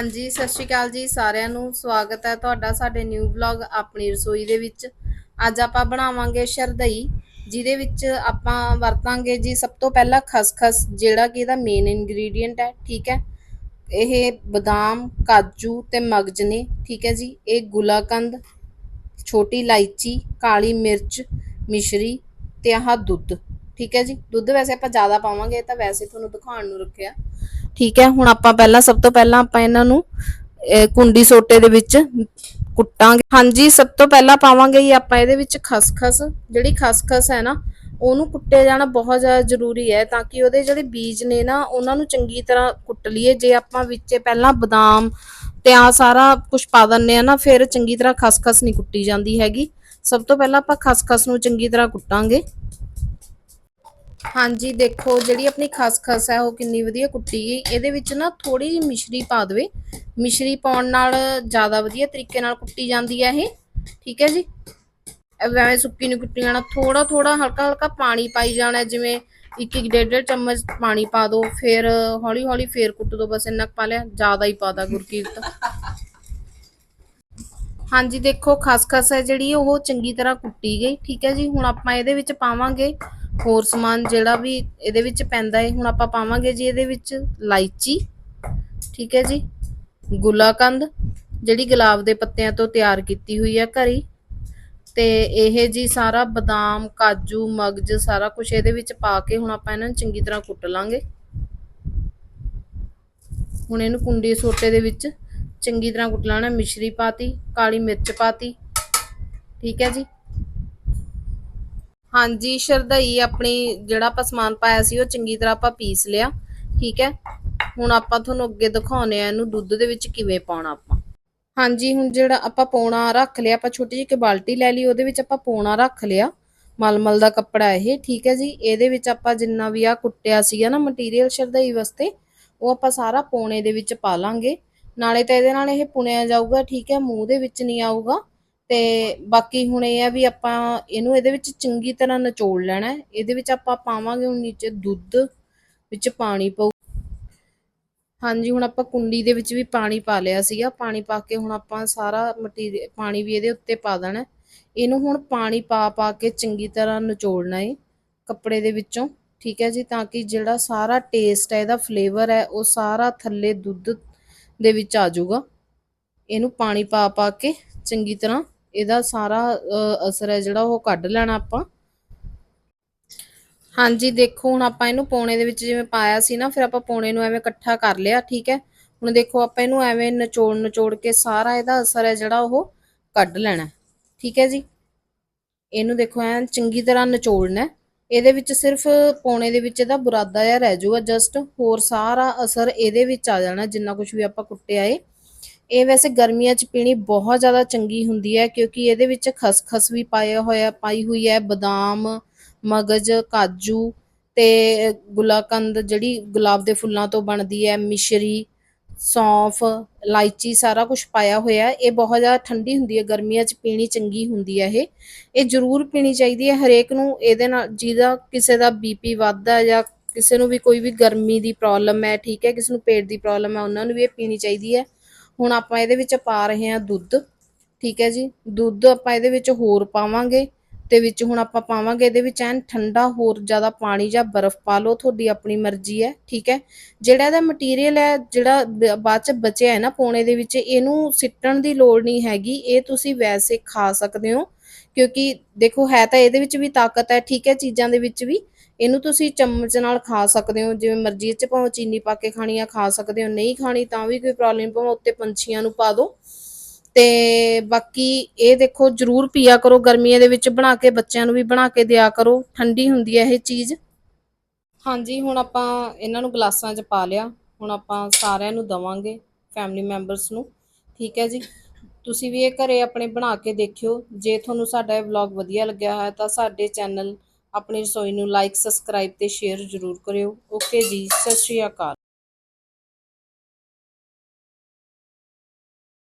ਹਾਂਜੀ, ਸਤਿ ਸ਼੍ਰੀ ਅਕਾਲ ਜੀ ਸਾਰਿਆਂ ਨੂੰ। ਸਵਾਗਤ ਹੈ ਤੁਹਾਡਾ ਸਾਡੇ ਨਿਊ ਵਲੌਗ ਆਪਣੀ ਰਸੋਈ ਦੇ ਵਿੱਚ। ਅੱਜ ਆਪਾਂ ਬਣਾਵਾਂਗੇ ਸ਼ਰਦਈ ਜਿਹਦੇ ਵਿੱਚ ਆਪਾਂ ਵਰਤਾਂਗੇ ਜੀ ਸਭ ਤੋਂ ਪਹਿਲਾਂ ਖਸਖਸ, ਜਿਹੜਾ ਕਿ ਇਹਦਾ ਮੇਨ ਇੰਗਰੀਡੀਅੰਟ ਹੈ, ਠੀਕ ਹੈ? ਇਹ ਬਦਾਮ, ਕਾਜੂ ਤੇ ਮਗਜ ਨੇ ਠੀਕ ਹੈ ਜੀ? ਇਹ ਗੁਲਾਕੰਦ, ਛੋਟੀ ਇਲਾਇਚੀ, ਕਾਲੀ ਮਿਰਚ, ਮਿਸ਼ਰੀ ਤੇ ਆਹ ਦੁੱਧ, ਠੀਕ ਹੈ ਜੀ? ਦੁੱਧ ਵੈਸੇ ਆਪਾਂ ਜ਼ਿਆਦਾ ਪਾਵਾਂਗੇ ਤਾਂ ਵੈਸੇ ਤੁਹਾਨੂੰ ਦਿਖਾਉਣ ਨੂੰ ਰੱਖਿਆ। ਠੀਕ ਹੈ, ਹੁਣ ਆਪਾਂ ਪਹਿਲਾਂ, ਸਭ ਤੋਂ ਪਹਿਲਾਂ ਆਪਾਂ ਇਹਨਾਂ ਨੂੰ ਕੁੰਡੀ ਸੋਟੇ ਦੇ ਵਿੱਚ ਕੁੱਟਾਂਗੇ। ਹਾਂਜੀ, ਸਭ ਤੋਂ ਪਹਿਲਾਂ ਪਾਵਾਂਗੇ ਜੀ ਆਪਾਂ ਇਹਦੇ ਵਿੱਚ ਖਸਖਸ। ਜਿਹੜੀ ਖਸਖਸ ਹੈ ਨਾ, ਉਹਨੂੰ ਕੁੱਟਿਆ ਜਾਣਾ ਬਹੁਤ ਜ਼ਿਆਦਾ ਜ਼ਰੂਰੀ ਹੈ ਤਾਂ ਕਿ ਉਹਦੇ ਜਿਹੜੇ ਬੀਜ ਨੇ ਨਾ, ਉਹਨਾਂ ਨੂੰ ਚੰਗੀ ਤਰ੍ਹਾਂ ਕੁੱਟ ਲਈਏ। ਜੇ ਆਪਾਂ ਵਿੱਚ ਪਹਿਲਾਂ ਬਦਾਮ ਤੇ ਆ ਸਾਰਾ ਕੁਝ ਪਾ ਦਿੰਨੇ ਆ ਨਾ, ਫਿਰ ਚੰਗੀ ਤਰ੍ਹਾਂ ਖਸਖਸ ਨਹੀਂ ਕੁੱਟੀ ਜਾਂਦੀ ਹੈਗੀ। ਸਭ ਤੋਂ ਪਹਿਲਾਂ ਆਪਾਂ ਖਸਖਸ ਨੂੰ ਚੰਗੀ ਤਰ੍ਹਾਂ ਕੁੱਟਾਂਗੇ। ਹਾਂਜੀ, ਦੇਖੋ, ਜਿਹੜੀ ਆਪਣੀ ਖਸਖਸ ਹੈ, ਉਹ ਕਿੰਨੀ ਵਧੀਆ ਕੁੱਟੀ ਗਈ। ਇਹਦੇ ਵਿੱਚ ਨਾ ਥੋੜੀ ਜਿਹੀ ਮਿਸ਼ਰੀ ਪਾ ਦੇਵੇ। ਮਿਸ਼ਰੀ ਪਾਉਣ ਨਾਲ ਜ਼ਿਆਦਾ ਵਧੀਆ ਤਰੀਕੇ ਨਾਲ ਕੁੱਟੀ ਜਾਂਦੀ ਹੈ ਇਹ। ਠੀਕ ਹੈ ਜੀ? ਐਵੇਂ ਸੁੱਕੀ ਨੂੰ ਕੁੱਟੀ ਜਾਣਾ ਥੋੜਾ ਥੋੜਾ ਹਲਕਾ ਹਲਕਾ ਪਾਣੀ ਪਾਈ ਜਾਣਾ। ਜਿਵੇਂ ਇੱਕ ਇੱਕ, ਡੇਢ ਡੇਢ ਚਮਚ ਪਾਣੀ ਪਾ ਦਿਓ ਫਿਰ ਹੌਲੀ ਹੌਲੀ ਫੇਰ ਕੁੱਟ ਦਿਓ ਬਸ ਇੰਨਾ ਕੁ ਪਾ ਲਿਆ। ਜ਼ਿਆਦਾ ਹੀ ਪਾਦਾ ਗੁਰਕੀਰਤ। ਹਾਂਜੀ, ਦੇਖੋ ਖਸਖਸ ਹੈ ਜਿਹੜੀ ਉਹ ਚੰਗੀ ਤਰ੍ਹਾਂ ਕੁੱਟੀ ਗਈ। ਠੀਕ ਹੈ ਜੀ? ਹੁਣ ਆਪਾਂ ਇਹਦੇ ਵਿੱਚ ਪਾਵਾਂਗੇ ਹੋਰ ਸਮਾਨ ਜਿਹੜਾ ਵੀ ਇਹਦੇ ਵਿੱਚ ਪੈਂਦਾ ਹੈ ਹੁਣ ਆਪਾਂ ਪਾਵਾਂਗੇ ਜੀ ਇਹਦੇ ਵਿੱਚ ਇਲਾਇਚੀ ਠੀਕ ਹੈ ਜੀ। ਗੁਲਾਕੰਦ, ਜਿਹੜੀ ਗੁਲਾਬ ਦੇ ਪੱਤਿਆਂ ਤੋਂ ਤਿਆਰ ਕੀਤੀ ਹੋਈ ਹੈ ਘਰੀ। ਤੇ ਇਹ ਜੀ ਸਾਰਾ ਬਦਾਮ, ਕਾਜੂ, ਮਗਜ ਸਾਰਾ ਕੁਝ ਇਹਦੇ ਵਿੱਚ ਪਾ ਕੇ ਹੁਣ ਆਪਾਂ ਇਹਨਾਂ ਨੂੰ ਚੰਗੀ ਤਰ੍ਹਾਂ ਕੁੱਟ ਲਾਂਗੇ। ਹੁਣ ਇਹਨੂੰ ਕੁੰਡੀ ਸੋਟੇ ਦੇ ਵਿੱਚ ਚੰਗੀ ਤਰ੍ਹਾਂ ਕੁੱਟ ਲੈਣਾ, ਮਿਸ਼ਰੀ ਪਾਤੀ, ਕਾਲੀ ਮਿਰਚ ਪਾਤੀ, ਠੀਕ ਹੈ ਜੀ। ਹਾਂਜੀ ਸ਼ਰਦਈ ਆਪਣੀ ਜਿਹੜਾ ਆਪਾਂ ਸਮਾਨ ਪਾਇਆ ਸੀ, ਉਹ ਚੰਗੀ ਤਰ੍ਹਾਂ ਆਪਾਂ ਪੀਸ ਲਿਆ, ਠੀਕ ਹੈ? ਹੁਣ ਆਪਾਂ ਤੁਹਾਨੂੰ ਅੱਗੇ ਦਿਖਾਉਨੇ ਆ ਇਹਨੂੰ ਦੁੱਧ ਦੇ ਵਿੱਚ ਕਿਵੇਂ ਪਾਉਣਾ ਆਪਾਂ। ਹਾਂਜੀ, ਹੁਣ ਜਿਹੜਾ ਆਪਾਂ ਪੌਣਾ ਰੱਖ ਲਿਆ, ਆਪਾਂ ਛੋਟੀ ਜਿਹੀ ਇੱਕ ਬਾਲਟੀ ਲੈ ਲਈ, ਉਹਦੇ ਵਿੱਚ ਆਪਾਂ ਪੌਣਾ ਰੱਖ ਲਿਆ। ਮਲਮਲ ਦਾ ਕੱਪੜਾ ਇਹ, ਠੀਕ ਹੈ ਜੀ? ਇਹਦੇ ਵਿੱਚ ਆਪਾਂ ਜਿੰਨਾ ਵੀ ਆ ਕੁੱਟਿਆ ਸੀਗਾ ਨਾ ਮਟੀਰੀਅਲ ਸ਼ਰਦਈ ਵਾਸਤੇ, ਉਹ ਆਪਾਂ ਸਾਰਾ ਪੌਣੇ ਦੇ ਵਿੱਚ ਪਾ ਲਾਂਗੇ। ਨਾਲੇ ਤਾਂ ਇਹਦੇ ਨਾਲ ਇਹ ਪੁਣਿਆ ਜਾਊਗਾ, ਠੀਕ ਹੈ? ਮੂੰਹ ਦੇ ਵਿੱਚ ਨਹੀਂ ਆਊਗਾ। ਤੇ ਬਾਕੀ ਹੁਣ ਇਹ ਆ ਵੀ ਆਪਾਂ ਇਹਨੂੰ ਇਹਦੇ ਵਿੱਚ ਚੰਗੀ ਤਰ੍ਹਾਂ ਨਿਚੋੜ ਲੈਣਾ ਇਹਦੇ ਵਿੱਚ ਆਪਾਂ ਪਾਵਾਂਗੇ ਹੁਣ ਨੀਚੇ ਦੁੱਧ, ਵਿੱਚ ਪਾਣੀ ਪਊ। ਹਾਂਜੀ, ਹੁਣ ਆਪਾਂ ਕੁੰਡੀ ਦੇ ਵਿੱਚ ਵੀ ਪਾਣੀ ਪਾ ਲਿਆ ਸੀਗਾ। ਪਾਣੀ ਪਾ ਕੇ ਹੁਣ ਆਪਾਂ ਸਾਰਾ ਮਟੀਰੀਅਲ, ਪਾਣੀ ਵੀ ਇਹਦੇ ਉੱਤੇ ਪਾ ਦੇਣਾ ਇਹਨੂੰ ਹੁਣ ਪਾਣੀ ਪਾ ਪਾ ਕੇ ਚੰਗੀ ਤਰ੍ਹਾਂ ਨਿਚੋੜਨਾ ਏ ਕੱਪੜੇ ਦੇ ਵਿੱਚੋਂ। ਠੀਕ ਹੈ ਜੀ, ਤਾਂ ਕਿ ਜਿਹੜਾ ਸਾਰਾ ਟੇਸਟ ਹੈ, ਇਹਦਾ ਫਲੇਵਰ ਹੈ, ਉਹ ਸਾਰਾ ਥੱਲੇ ਦੁੱਧ ਦੇ ਵਿੱਚ ਆ ਜਾਊਗਾ। ਇਹਨੂੰ ਪਾਣੀ ਪਾ ਪਾ ਕੇ ਚੰਗੀ ਤਰ੍ਹਾਂ ਇਹਦਾ ਸਾਰਾ ਅਸਰ ਹੈ ਜਿਹੜਾ ਉਹ ਕੱਢ ਲੈਣਾ ਆਪਾਂ। ਹਾਂਜੀ, ਦੇਖੋ, ਹੁਣ ਆਪਾਂ ਇਹਨੂੰ ਪੌਣੇ ਦੇ ਵਿੱਚ ਜਿਵੇਂ ਪਾਇਆ ਸੀ ਨਾ, ਫਿਰ ਆਪਾਂ ਪੌਣੇ ਨੂੰ ਐਵੇਂ ਇਕੱਠਾ ਕਰ ਲਿਆ, ਠੀਕ ਹੈ? ਹੁਣ ਦੇਖੋ, ਆਪਾਂ ਇਹਨੂੰ ਐਵੇਂ ਨਚੋੜ ਨਚੋੜ ਕੇ ਸਾਰਾ ਇਹਦਾ ਅਸਰ ਹੈ ਜਿਹੜਾ ਉਹ ਕੱਢ ਲੈਣਾ ਠੀਕ ਹੈ ਜੀ? ਇਹਨੂੰ ਦੇਖੋ, ਐਨ ਚੰਗੀ ਤਰ੍ਹਾਂ ਨਚੋੜਨਾ ਇਹਦੇ ਵਿੱਚ ਸਿਰਫ ਪੌਣੇ ਦੇ ਵਿੱਚ ਇਹਦਾ ਬੁਰਾਦਾ ਜਿਹਾ ਰਹਿ ਜਾਊਗਾ ਜਸਟ ਹੋਰ ਸਾਰਾ ਅਸਰ ਇਹਦੇ ਵਿੱਚ ਆ ਜਾਣਾ, ਜਿੰਨਾ ਕੁਝ ਵੀ ਆਪਾਂ ਕੁੱਟਿਆ ਏ। ਇਹ ਵੈਸੇ ਗਰਮੀਆਂ 'ਚ ਪੀਣੀ ਬਹੁਤ ਜ਼ਿਆਦਾ ਚੰਗੀ ਹੁੰਦੀ ਹੈ, ਕਿਉਂਕਿ ਇਹਦੇ ਵਿੱਚ ਖਸਖਸ ਵੀ ਪਾਇਆ ਹੋਇਆ, ਪਾਈ ਹੋਈ ਹੈ, ਬਦਾਮ, ਮਗਜ, ਕਾਜੂ ਤੇ ਗੁਲਾਕੰਦ ਜਿਹੜੀ ਗੁਲਾਬ ਦੇ ਫੁੱਲਾਂ ਤੋਂ ਬਣਦੀ ਹੈ, ਮਿਸ਼ਰੀ, ਸੌਂਫ ਇਲਾਇਚੀ ਸਾਰਾ ਕੁਝ ਪਾਇਆ ਹੋਇਆ, ਇਹ ਬਹੁਤ ਜ਼ਿਆਦਾ ਠੰਡੀ ਹੁੰਦੀ ਹੈ, ਗਰਮੀਆਂ 'ਚ ਪੀਣੀ ਚੰਗੀ ਹੁੰਦੀ ਹੈ ਇਹ। ਇਹ ਜ਼ਰੂਰ ਪੀਣੀ ਚਾਹੀਦੀ ਹੈ, ਹਰੇਕ ਨੂੰ ਇਹਦੇ ਨਾਲ ਜਿਹਦਾ ਕਿਸੇ ਦਾ ਬੀਪੀ ਵੱਧਦਾ ਜਾਂ ਕਿਸੇ ਨੂੰ ਵੀ ਕੋਈ ਵੀ ਗਰਮੀ ਦੀ ਪ੍ਰੋਬਲਮ ਹੈ, ਠੀਕ ਹੈ, ਕਿਸੇ ਨੂੰ ਪੇਟ ਦੀ ਪ੍ਰੋਬਲਮ ਹੈ, ਉਹਨਾਂ ਨੂੰ ਵੀ ਇਹ ਪੀਣੀ ਚਾਹੀਦੀ ਹੈ। ਹੁਣ ਆਪਾਂ ਇਹਦੇ ਵਿੱਚ ਪਾ ਰਹੇ ਹਾਂ ਦੁੱਧ, ਠੀਕ ਹੈ ਜੀ। ਦੁੱਧ ਆਪਾਂ ਇਹਦੇ ਵਿੱਚ ਹੋਰ ਪਾਵਾਂਗੇ ਤੇ ਵਿੱਚ ਹੁਣ ਆਪਾਂ ਪਾਵਾਂਗੇ ਇਹਦੇ ਵਿੱਚ ਐਨ ਠੰਡਾ ਹੋਰ ਜ਼ਿਆਦਾ ਪਾਣੀ ਜਾਂ ਬਰਫ਼ ਪਾ ਲਓ, ਤੁਹਾਡੀ ਆਪਣੀ ਮਰਜ਼ੀ ਹੈ, ਠੀਕ ਹੈ। ਜਿਹੜਾ ਇਹਦਾ ਮਟੀਰੀਅਲ ਹੈ, ਜਿਹੜਾ ਬਾਅਦ ਚ ਬਚਿਆ ਹੈ ਨਾ ਪੌਣੇ ਦੇ ਵਿੱਚ, ਇਹਨੂੰ ਸਿੱਟਣ ਦੀ ਲੋੜ ਨਹੀਂ ਹੈਗੀ, ਇਹ ਤੁਸੀਂ ਵੈਸੇ ਖਾ ਸਕਦੇ ਹੋ। ਕਿਉਂਕਿ ਦੇਖੋ, ਹੈ ਤਾਂ ਇਹਦੇ ਵਿੱਚ ਵੀ ਤਾਕਤ ਹੈ, ਠੀਕ ਹੈ, ਚੀਜ਼ਾਂ ਦੇ ਵਿੱਚ ਵੀ। ਇਹਨੂੰ ਤੁਸੀਂ ਚਮਚ ਨਾਲ ਖਾ ਸਕਦੇ ਹੋ, ਜਿਵੇਂ ਮਰਜ਼ੀ ਚ ਭਾਵੇਂ ਚੀਨੀ ਪਾ ਕੇ ਖਾਣੀ ਆ, ਖਾ ਸਕਦੇ ਹੋ, ਨਹੀਂ ਖਾਣੀ ਤਾਂ ਵੀ ਕੋਈ ਪ੍ਰੋਬਲਮ ਨਹੀਂ ਭਾਵੇਂ ਉੱਤੇ ਪੰਛੀਆਂ ਨੂੰ ਪਾ ਦਿਓ ਤੇ ਬਾਕੀ ਇਹ ਦੇਖੋ, ਜਰੂਰ ਪੀਆ ਕਰੋ, ਗਰਮੀਆਂ ਦੇ ਵਿੱਚ ਬਣਾ ਕੇ, ਬੱਚਿਆਂ ਨੂੰ ਵੀ ਬਣਾ ਕੇ ਦਿਆ ਕਰੋ, ਠੰਡੀ ਹੁੰਦੀ ਹੈ ਇਹ ਚੀਜ਼। ਹਾਂਜੀ, ਹੁਣ ਆਪਾਂ ਇਹਨਾਂ ਨੂੰ ਗਲਾਸਾਂ 'ਚ ਪਾ ਲਿਆ, ਹੁਣ ਆਪਾਂ ਸਾਰਿਆਂ ਨੂੰ ਦਵਾਂਗੇ ਫੈਮਿਲੀ ਮੈਂਬਰਸ ਨੂੰ। ਠੀਕ ਹੈ ਜੀ? ਤੁਸੀਂ ਵੀ ਇਹ ਘਰੇ ਆਪਣੇ ਬਣਾ ਕੇ ਦੇਖਿਓ, ਜੇ ਤੁਹਾਨੂੰ ਸਾਡਾ ਇਹ ਵਲੌਗ ਵਧੀਆ ਲੱਗਿਆ ਹੈ ਤਾਂ ਸਾਡੇ ਚੈਨਲ ਆਪਣੀ ਰਸੋਈ ਨੂੰ ਲਾਈਕ ਸਬਸਕ੍ਰਾਈਬ ਤੇ ਸ਼ੇਅਰ ਜ਼ਰੂਰ ਕਰਿਓ। ਓਕੇ ਜੀ ਸਤਿ ਸ਼੍ਰੀ ਅਕਾਲ।